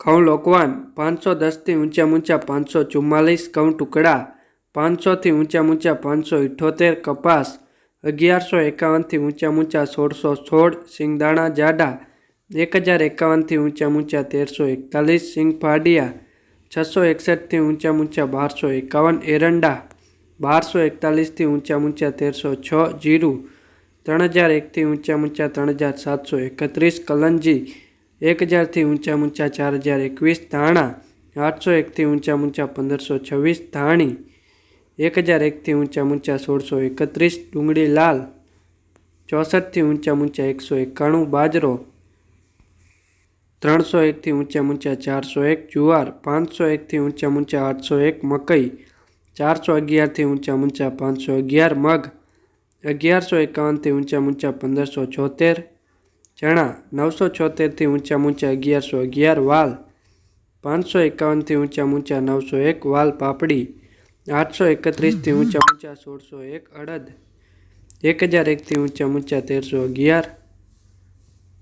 ઘઉં લોકવાન પાંચસો દસથી ઊંચા ઊંચા પાંચસો ચુમ્માલીસ ઘઉં ટુકડા પાંચસોથી ઊંચા ઊંચા પાંચસો ઇઠ્ઠોતેર કપાસ, અગિયારસો એકાવનથી ઊંચા ઊંચા સોળસો સોળ, સિંગદાણા જાડા, એક હજાર એકાવનથી ઊંચા ઊંચા તેરસો એકતાલીસ સિંગફાડિયા છસો એકસઠથી ઊંચા ઊંચા બારસો એકાવન, એરંડા, બારસો એકતાલીસથી ઊંચા ઊંચા તેરસો છ, જીરું, ત્રણ હજાર એકથી ઊંચા ઊંચા ત્રણ હજાર સાતસો એકત્રીસ, કલંજી એક હજારથી ઊંચા ઊંચા ચાર હજાર એકવીસ ધાણા આઠસો એકથી ઊંચા ઊંચા પંદરસો છવ્વીસ ધાણી એક હજાર એકથી ઊંચા ઊંચા સોળસો એકત્રીસ ડુંગળી લાલ ચોસઠથી ઊંચા ઊંચા એકસો એકાણું બાજરો ત્રણસો એકથી ઊંચા ઊંચા ચારસો એક જુવાર પાંચસો એકથી ઊંચા ઊંચા આઠસો એક મકઈ ચારસો અગિયારથી ઊંચા ઊંચા પાંચસો અગિયાર મગ અગિયારસો એકાવનથી ઊંચા ઊંચા પંદરસો છોતેર ચણા નવસો છોતેરથી ઊંચા ઊંચા અગિયારસો અગિયાર વાલ, પાંચસો એકાવનથી ઊંચા ઊંચા નવસો એક વાલ પાપડી, આઠસો એકત્રીસથી ઊંચા ઊંચા સોળસો એક અડદ, એક હજાર એકથી ઊંચા ઊંચા તેરસો અગિયાર,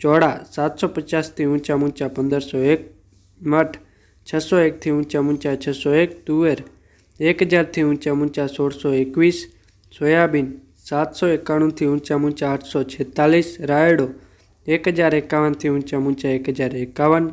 ચોળા સાતસો પચાસથી ઊંચા ઊંચા પંદરસો એક, મઠ છસો એકથી ઊંચા ઊંચા છસો એક, તુવેર એક હજારથી ઊંચા ઊંચા સોળસો એકવીસ, સોયાબીન સાતસો એકાણુંથી ઊંચા ઊંચા આઠસો છેતાલીસ, રાયડો એક હજાર એકાવનથી ઊંચા ઊંચા એક હજાર એકાવન.